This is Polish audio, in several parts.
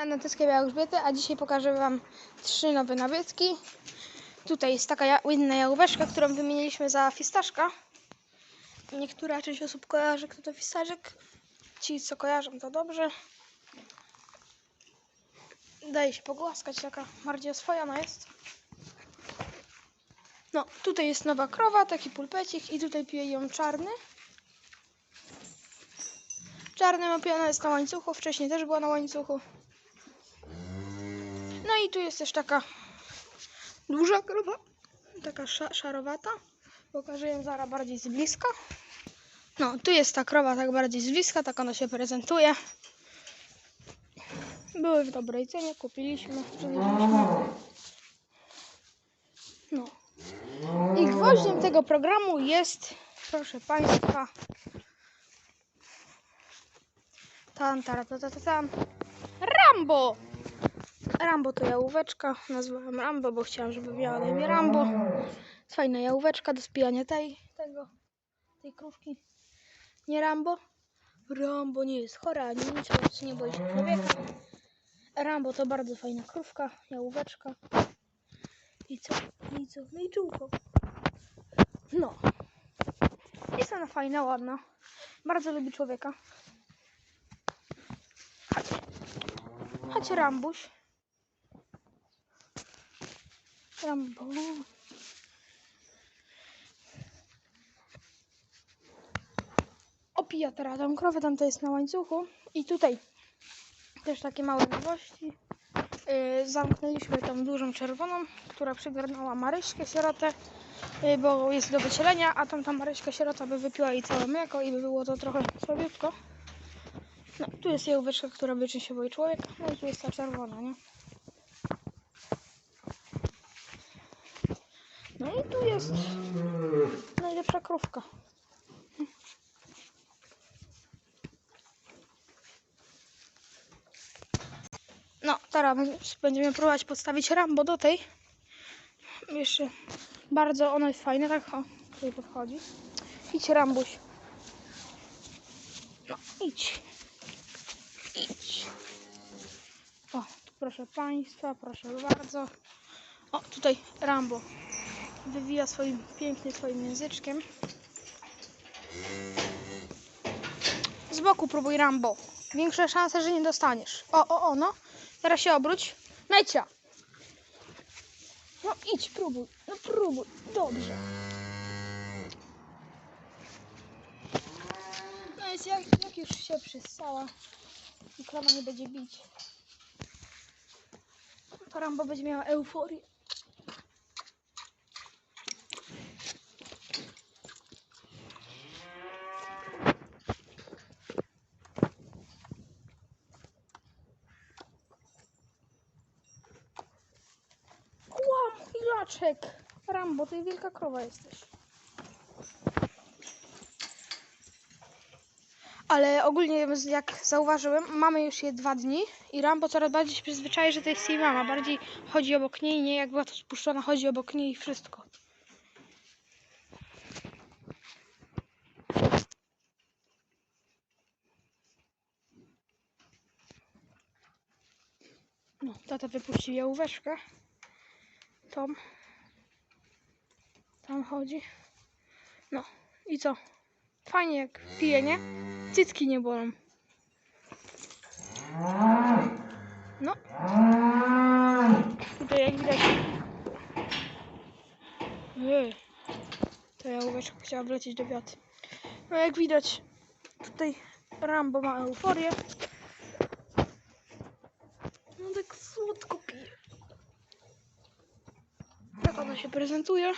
na Natyskie Elżbiety, a dzisiaj pokażę Wam trzy nowe nabytki. Tutaj jest taka ja- inna jałóweczka, którą wymieniliśmy za fistaszka. Niektóra część osób kojarzy, kto to fistaszek. Ci, co kojarzą, to dobrze. Daje się pogłaskać, taka bardziej oswojona jest. No, tutaj jest nowa krowa, taki pulpecik i tutaj pije ją czarny. Czarnym opiona jest na łańcuchu, wcześniej też była na łańcuchu. I tu jest też taka duża krowa, taka sza szarowata. Pokażę ją zaraz bardziej z bliska. No, tu jest ta krowa tak bardziej z bliska, tak ona się prezentuje. Były w dobrej cenie, kupiliśmy. No. I gwoździem tego programu jest, proszę Państwa, Tan, tara, ta, ta, ta, tam. Rambo! Rambo to jałóweczka. Nazwałem Rambo, bo chciałam, żeby miała na imię Rambo. Fajna jałóweczka do spijania tej, tego, tej krówki. Nie Rambo? Rambo nie jest chora, ani nic, więc nie boi się człowieka. Rambo to bardzo fajna krówka, jałóweczka. I co? I co? No i czółko. No. Jest ona fajna, ładna. Bardzo lubi człowieka. Chodź. Chodź, Rambuś. Rambo. Opija teraz tą krowę, tam to jest na łańcuchu. I tutaj też takie małe nowości. Yy, zamknęliśmy tą dużą czerwoną, która przygarnęła Maryśkę sierotę, yy, bo jest do wycielenia, a tamta Maryśka sierota by wypiła jej całe mleko i by było to trochę słabiutko. No, tu jest jałóweczka, która wiecznie się boi człowieka. No i tu jest ta czerwona, nie? No i tu jest najlepsza krówka. No, teraz będziemy próbować podstawić Rambo do tej. Jeszcze bardzo ono jest fajne, tak o, tutaj podchodzi. Idź Rambuś. No, idź. Idź. O, tu proszę Państwa, proszę bardzo. O, tutaj Rambo wywija swoim pięknie swoim języczkiem. Z boku próbuj Rambo. Większe szanse, że nie dostaniesz. O, o, o, no. Teraz się obróć. Najcia. No idź, próbuj. No próbuj. Dobrze. No jest jak, jak już się przystała krowa nie będzie bić. To Rambo będzie miała euforię. Ilaczek. Rambo, ty wielka krowa jesteś. Ale ogólnie, jak zauważyłem, mamy już je dwa dni i Rambo coraz bardziej się przyzwyczai, że to jest jej mama. Bardziej chodzi obok niej, nie jak była to spuszczona, chodzi obok niej i wszystko. No, tata wypuścił jałóweczkę. Tom. Tam chodzi. No i co? Fajnie jak pije, nie? Cycki nie bolą. No. Tutaj jak widać. Ej, to jałóweczka chciała wlecieć do wiaty. No jak widać, tutaj Rambo ma euforię. No tak słodko pije. Tak ona się prezentuje.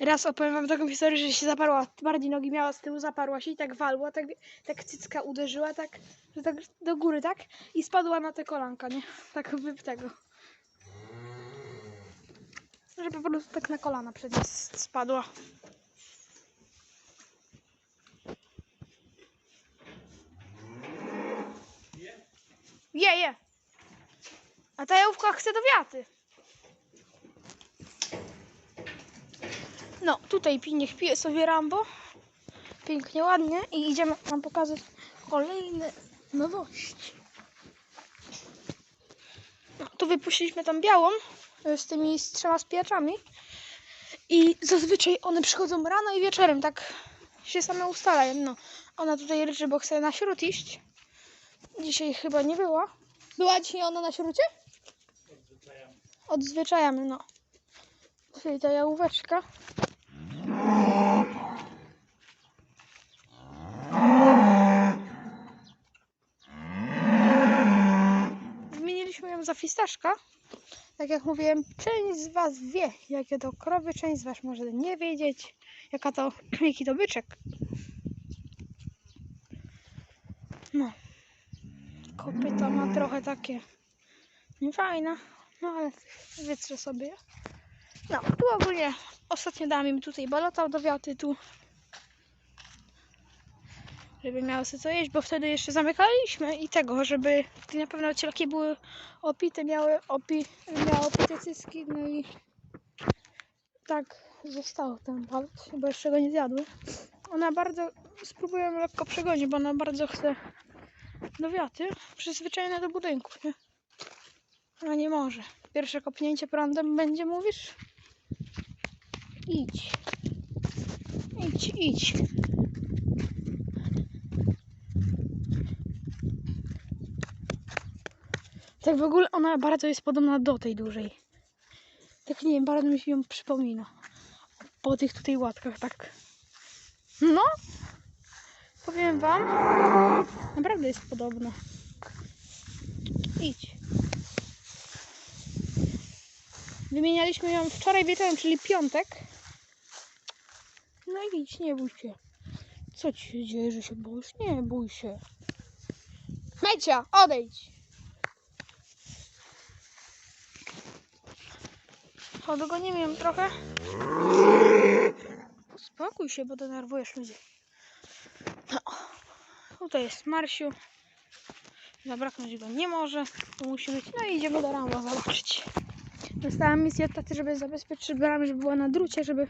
Raz opowiem wam taką historię, że się zaparła, bardziej nogi miała z tyłu, zaparła się i tak walła, tak, tak cycka uderzyła, tak, że tak do góry, tak? I spadła na te kolanka, nie? Tak wyp tego. Że po prostu tak na kolana przed spadła. Je, je. A ta jałówka chce do wiaty. No, tutaj niech pije sobie Rambo. Pięknie, ładnie. I idziemy wam pokazać kolejne nowości. tu wypuściliśmy tą białą y, z tymi z trzema spijaczami. I zazwyczaj one przychodzą rano i wieczorem, tak się same ustalają. No, ona tutaj ryczy, bo chce na śród iść. Dzisiaj chyba nie była. Była dzisiaj ona na śródzie? Odzwyczajamy, no. Czyli ta jałóweczka. Zmieniliśmy ją za fistaszka. Tak jak mówiłem, część z Was wie, jakie to krowy, część z Was może nie wiedzieć, jaka to, jaki to byczek. No. Kopyta ma trochę takie niefajne, no ale wytrze sobie. No, tu ogólnie ostatnio dałam im tutaj balota do wiaty tu. Żeby miały sobie co jeść, bo wtedy jeszcze zamykaliśmy i tego, żeby na pewno cielaki były opite, miały opi, miały opite cyski, no i tak został ten balot, bo jeszcze go nie zjadły. Ona bardzo, spróbuję lekko przegonić, bo ona bardzo chce do wiaty, przyzwyczajona do budynków, nie? A nie może. Pierwsze kopnięcie prądem będzie, mówisz? Idź. Idź, idź. Tak w ogóle ona bardzo jest podobna do tej dużej. Tak nie wiem, bardzo mi się ją przypomina. Po tych tutaj łatkach, tak. No. Powiem wam. Naprawdę jest podobna. Idź. Wymienialiśmy ją wczoraj wieczorem, czyli piątek. Idź, nie bój się. Co ci się dzieje, że się boisz? Nie bój się. Mecia, odejdź. Odgonimy ją trochę. Uspokój się, bo denerwujesz ludzi. No. Tutaj jest Marsiu. Zabraknąć go nie może. Musi być. No i idziemy do Rambo zobaczyć. Dostałam misję od taty, żeby zabezpieczyć bramę, żeby była na drucie, żeby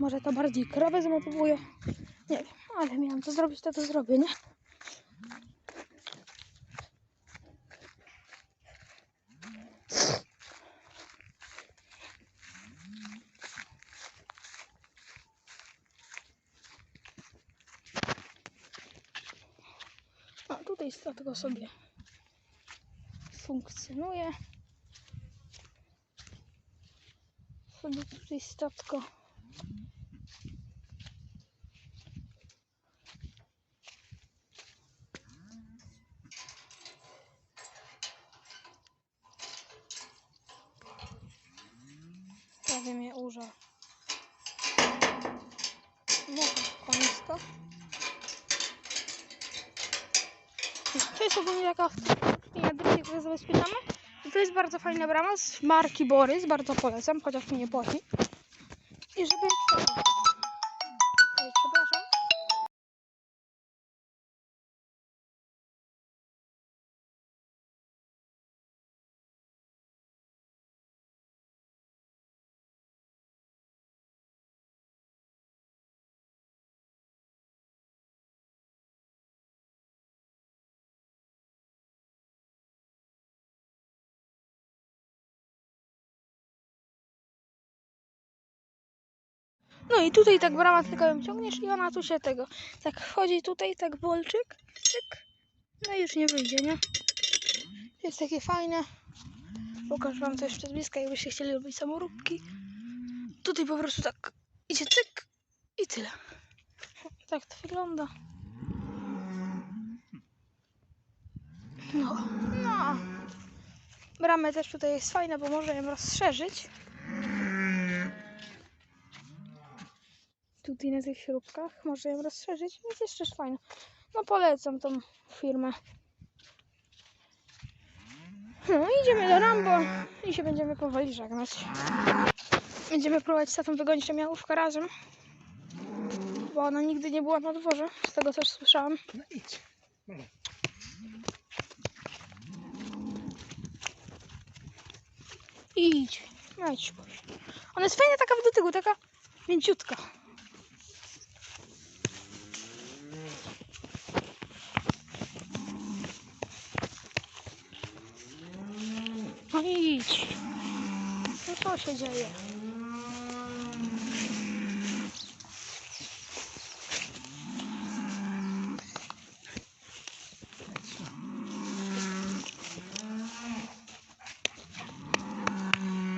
może to bardziej krowę zmotywuje. Nie wiem, ale miałam to zrobić, to to zrobię, nie? A tutaj statko sobie funkcjonuje. Sobie tutaj statko. Prawie mnie użar. Mocha konisko. To jest ogólnie taka linia drugiej, którą zabezpieczamy. I to jest bardzo fajna brama z marki Borys, bardzo polecam, chociaż mi nie płaci. I żeby... Oj, przepraszam. No i tutaj tak brama tylko ją ciągniesz i ona tu się tego. Tak wchodzi tutaj, tak bolczyk, cyk. No i już nie wyjdzie, nie? Jest takie fajne. Pokażę wam to jeszcze z bliska, jakbyście chcieli robić samoróbki. Tutaj po prostu tak idzie cyk i tyle. Tak to wygląda. No, no. Brama też tutaj jest fajna, bo można ją rozszerzyć. Tutaj na tych śrubkach. Może ją rozszerzyć, więc jest też fajna. No polecam tą firmę. No idziemy do Rambo i się będziemy powoli żegnać. Będziemy próbować z tatą wygonić tę miałówkę razem. Bo ona nigdy nie była na dworze, z tego też słyszałam. No idź. Idź, no idź. Ona jest fajna taka w dotyku, taka mięciutka. Idź. No co się dzieje?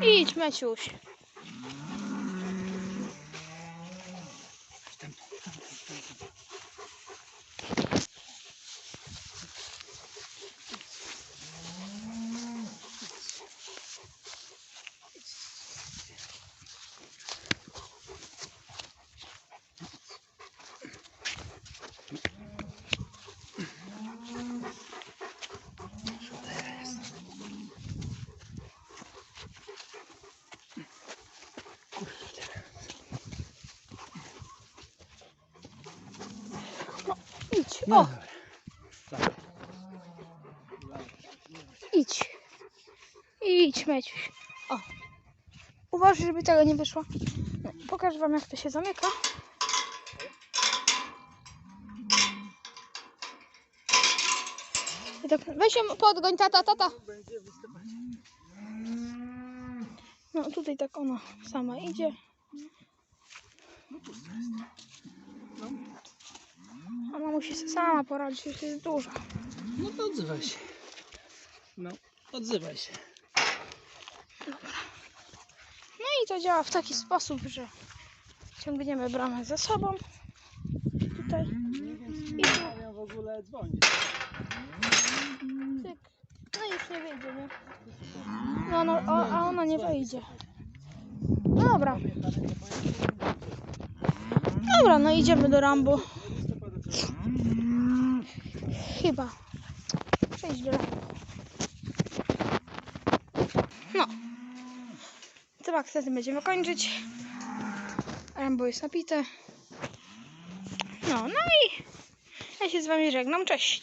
Idź, Meciuś. Idź. No idź. Idź, Meciuś. O. Uważaj, żeby tego nie wyszło. No, pokażę wam, jak to się zamyka. Tak, weź ją podgoń, tata, tata. No tutaj tak ona sama idzie. Ona musi sobie sama poradzić, jeśli jest duża. No to odzywaj się. No, odzywaj się. No i to działa w taki sposób, że ciągniemy bramę ze sobą. Tutaj. I tu. W ogóle dzwonię. Tyk. No i już nie wyjdzie, nie? No, no a, a ona nie wejdzie. Dobra. Dobra, no idziemy do Rambo. Chyba. Przejdź do Rambo. No. Tym akcentem będziemy kończyć. Rambo jest napite. No, no i ja się z wami żegnam. Cześć.